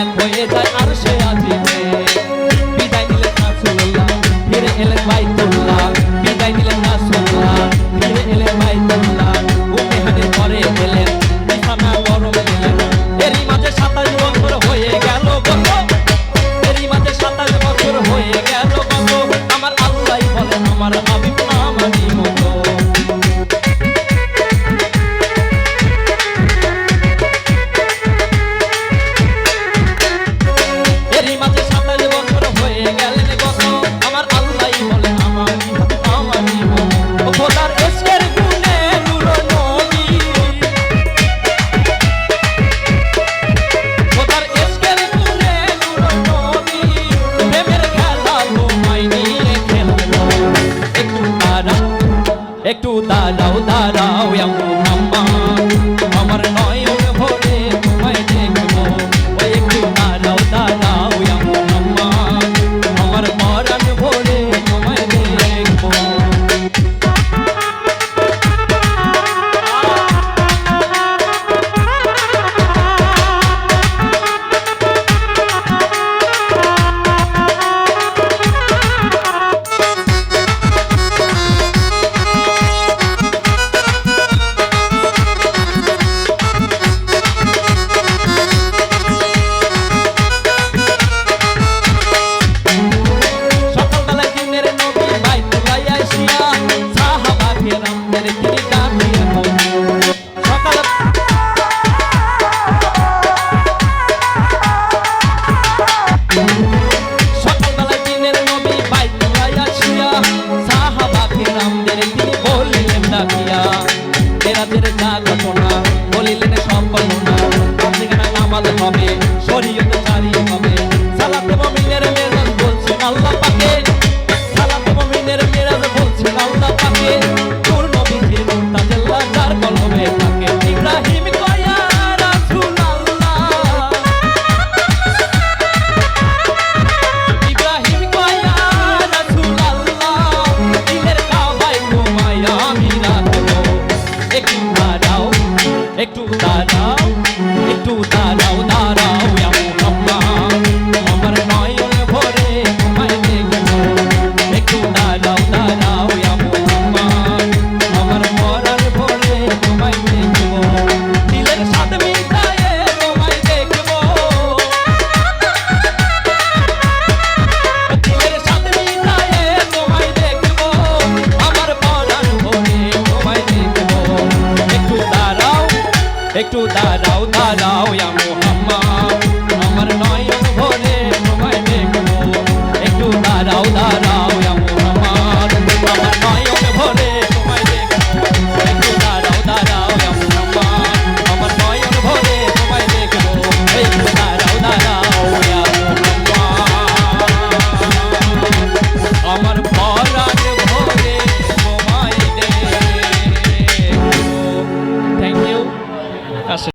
এক হয়ে যায় আর সে আজ అవుతారావు అమ్మమ్మ Nagatona. একটু দাঁড়াও একটু দাঁড়াও। 祝大招 tahu.